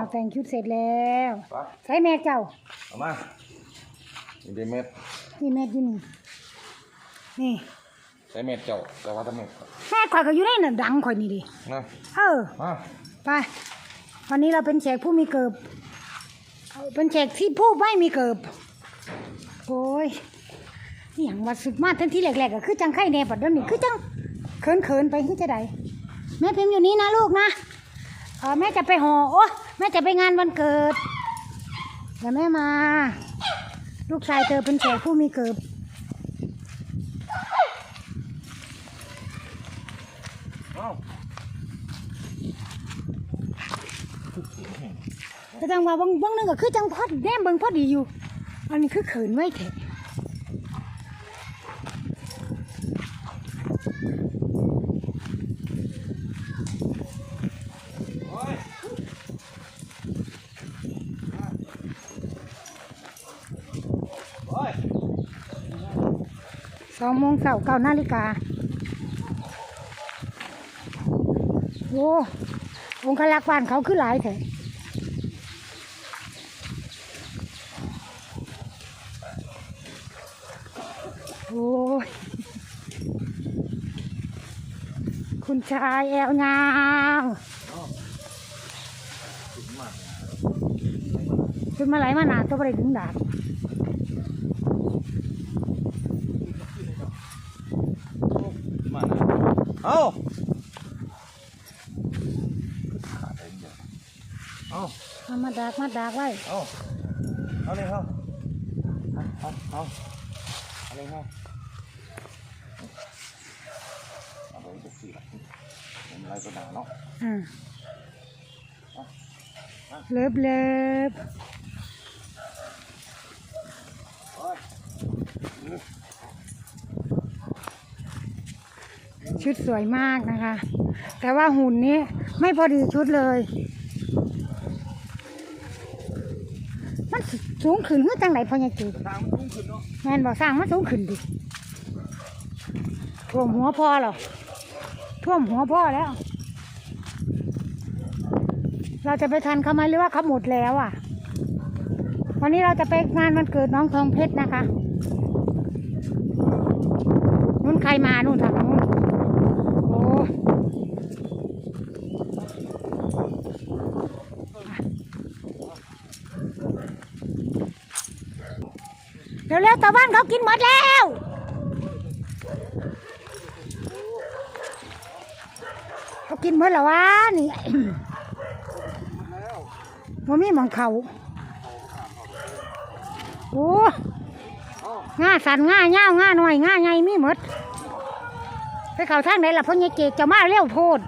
วแต่งชุดเสร็จแล้วไปใช้แม่เจ้าเอามานี่ได้เม็ดนี่แม่ที่นี่นี่ใช้เม็ดเจ้าแต่ว่าถ้าเม็ดแม่ข่อยก็อยู่ในนั่นดังข่อยนี่ดินะเออมาไปวันนี้เราเป็นแขกผู้มีเกิบเป็นแขกที่ผู้ไม่มีเกิบโอ้ยนี่อย่างวัดสุดมากทันที่แรกๆก็คือจังไข่แน่ปัดเดี๋ยวนี้คือจังเขินเขินๆไปคือจะไดแม่พิมพ์อยู่นี่นะลูกนะเออแม่จะไปหอโอ้ แม่จะไปงานวันเกิดเดี๋ยวแม่มา ลูกชายเธอเป็นแขกผู้มีเกิบเอ้าก็จังว่าบางบางนึงก็คือจังพอดแนมเบิ่งพอดีอยู่ อันนี้คือเขินไว้แท้โสองโมงเสาร์เก้านาฬิกาโอ้องคลักษ์บ้านเขาคือหลายแท้โอ้คุณชายแอลงามขึ้นมาไหลมาหนาตัวบริถึงดาด มานะ เอ้าเอ้าเอามาดากมาดากไว้ เอ้าเอาเลยเอาเอาเอาเอาเลยเอาเอาไปจะสี่ละเป็นไรก็ด่าเนาะอ่าเลิฟเลิฟ โอ้ย ชุดสวยมากนะคะ แต่ว่าหุ่นนี้ไม่พอดีชุดเลย มันสูงขึ้นเมื่อจังไหนพอยังจีทางมันพุ่งขึ้นเนาะแมนบอกสร้างมันสูงขึ้นดิท่วมหัวพ่อหรอท่วมหัวพ่อแล้ว เราจะไปทันเขาไหมหรือว่าเขาหมดแล้วอะ วันนี้เราจะไปงานวันเกิดน้องทองเพชรนะคะนุ่นใครมา นู่นทางนู้น เร็วๆตะวันเขากินหมดแล้วเขากินหมดแล้ววะนี่ว่ามีหมองเขาโอ้ง่าสันง่าเง่าง่าหน่อยง่าไงมีหมดไปเขาทางไหนล่ะพ่อใหญ่เกกจะมาเร็วโพด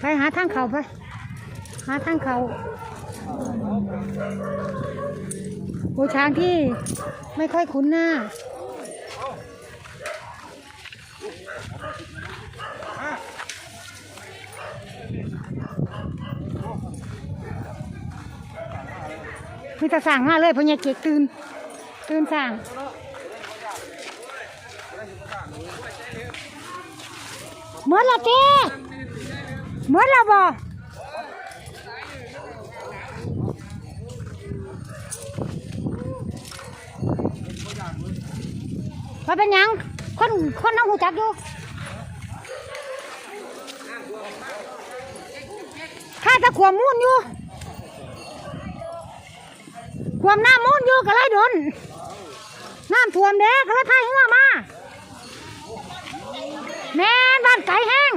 ไปหาทางเขาไปหาทางเขา โอ้ช้างที่ไม่ค่อยคุ้นหน้า มีแต่สั่งมาเลยพญ่เกกตื่น ตื่นสั่งหมดละเจ้หมดละบ่ ว่าเป็นยังคนคนน้องหูจักอยู่ข้าจะขวมมุ่นอยู่ความน้ำมูนอยู่ก็เลยโดนน้ำท่วมเด้ก็เลยพายเรือมาแม่บ้านไก่แห้ง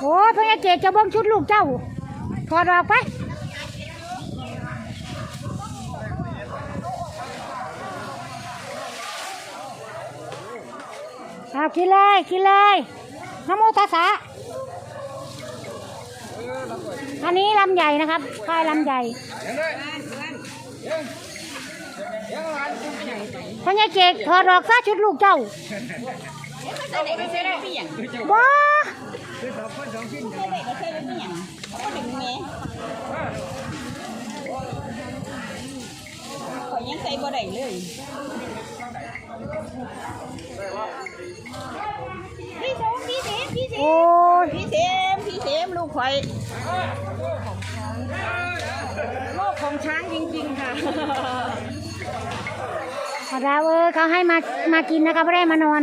โอ้ยพญาเจกจะเบิ้งชุดลูกเจ้าถอดออกไป เอากินเลยกินเลยน้ำโมตัสสะอันนี้ลำใหญ่นะครับค่ายลำใหญ่พ่อใหญ่เจกถอดออกซะชุดลูกเจ้าบ้าข่อยยังใส่บ่ได้เลยพี่สองเด็พี่เด็โอ้ย พี่เทมพี่เทมลูก ข่อยโลกของช้างจริงๆค่ะขอดาวเออเขาให้มามากินนะคะไม่ได้มานอน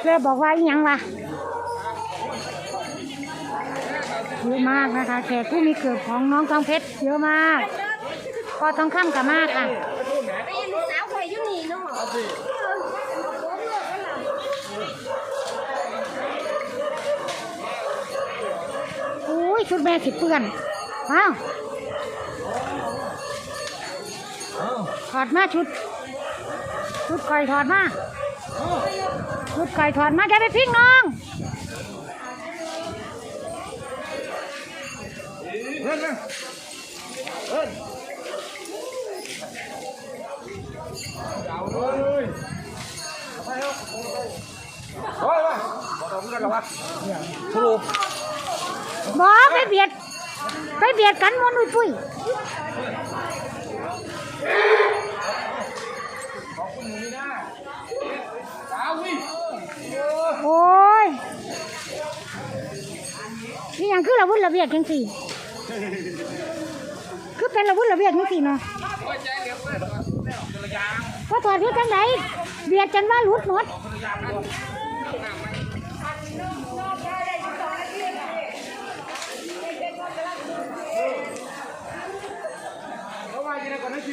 เพื่อบอกว่าอีหยังวะเยอะมากนะคะแขกผู้มีเกิดของน้องทองเพชรเยอะมากพอทองคำกับมากค่ะ อุ้ยชุดแม่สิเปื้อนว้าวถอดมาชุด ชุดไก่ถอดมาชุดไก่ถอดมาจะไปพริกน้องเพื่อนนะเบอกเราเพื่อนกันวะสรุปบอไปเบียด ไปเบียดกันมวนอุ้ยปุ้ยโอ้ยนี่ยังคือระวุธระเบียดจังสี่ คือเป็นระวุธระเบียดจังสี่เนาะว่าถอดเพื่อจังไหนเบียดจนว่าหลุดหมด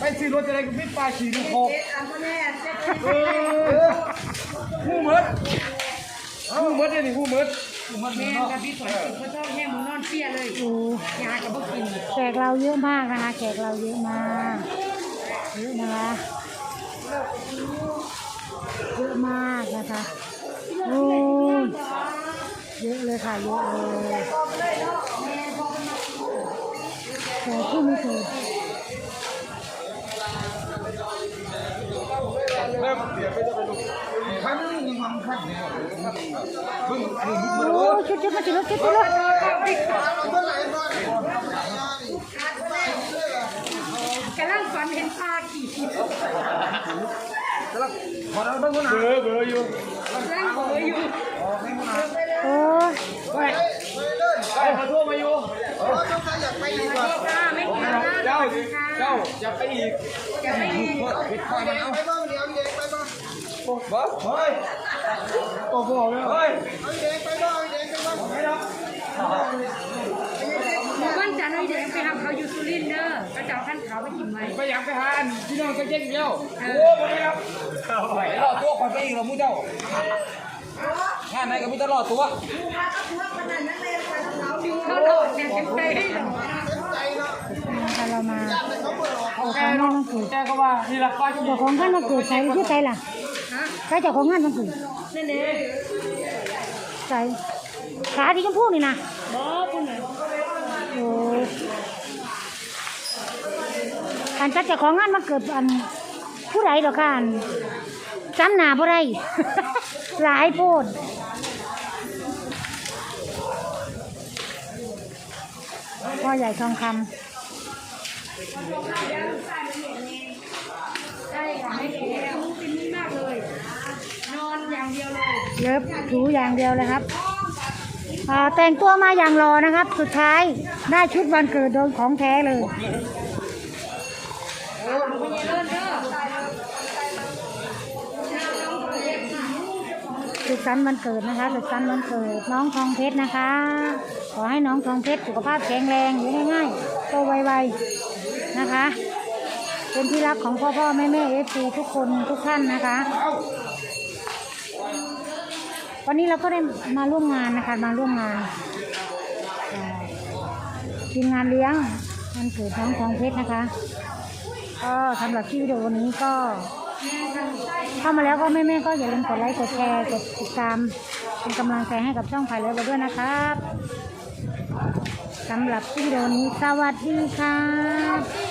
ไปซื้อรถจะได้กับพิษปลาขี่ลูกโคกเออหูเมิดหูเมิดเนี่ยนี่หูเมิดหูเมิดแม่กับพี่ฝนเขาชอบแย่มึงนอนเปี้ยเลยโอ้ยากับพวกกินแขกเราเยอะมากนะคะแขกเราเยอะมากเยอะนะคะเยอะมากนะคะโอ้ยเยอะเลยค่ะเยอะเลยแขกผู้มีเกิด ขั้นมังขั้นเนี่ยเพิ่งอันนี้มึงโอ้ชุดชุดมาสิรถชุดชุดรถกำลังฝันเห็นปลาขี่พอเราต้องคนหาเบอร์เบอร์อยู่กำลังเบออยู่โอ้ยไปไปขอโทษมาอยู่ค่ะไม่เกี่ยวนะเจ้าเจ้าอย่าไปอีกจะไม่ดีปิดไฟมันเอาไปบ้างเดี๋ยวเด็กไปบ้าง บ้าเฮ้ยโอ้โหเฮ้ยหมู่บ้านจันทร์ไอ้เด็กไปทำเขาอยู่สุรินทร์เด้อก็จะเอาขั้นเขาไปกินไว้ไปอยากไปหาพี่น้องก็เจ๊งเดียวโอ้ไม่ได้ครับรอตัวก่อนไปอีกเรามูเจ้างานไหนก็มีแต่รอตัวเขาโดดเนี่ยเป็นไปให้หรอนะคะเรามาเอาของงานวันเกิดแกก็ว่านี่ละป้าเจ้าของงานวันเกิดใส่ที่ใส่ล่ะ ใส่เจ้าของงานวันเกิดนั่นเองใส่ขาที่ชมพูนี่นะบอปุ่นเลยโอ้ยอันจัดเจ้าของงานมาเกิดอันผู้ใดหรอกค่ะอันจำหนาบ่ได้หลายโพดพ่อใหญ่ทองคใช่ค่ะไม่เกี่ยวกินนี่มากเลย นอนอย่าง เล็บถูอย่างเดียวเลยครับแต่งตัวมาอย่างรอนะครับ สุดท้ายได้ชุดวันเกิดโดนของแท้เลยสุขสันต์วันเกิดนะคะสุขสันต์วันเกิดน้องทองเพชรนะคะ ขอให้น้องทองเพชรสุขภาพแข็งแรงอยู่ง่ายๆโตไวๆนะคะ เป็นที่รักของพ่อพ่อแม่แม่เอฟซีทุกคนทุกท่านนะคะ วันนี้เราก็ได้มาร่วมงานนะคะ มาร่วมงานทีมงานเลี้ยงวันเกิดน้องทองเพชรนะคะก็สำหรับที่วิดีโอนี้ก็ เข้ามาแล้วก็แม่ๆก็อย่าลืมกดไลค์กดแชร์กดติดตามเป็นกำลังใจให้กับช่องไผ่เลยไปด้วยนะครับสำหรับวิดีโอนี้สวัสดีครับ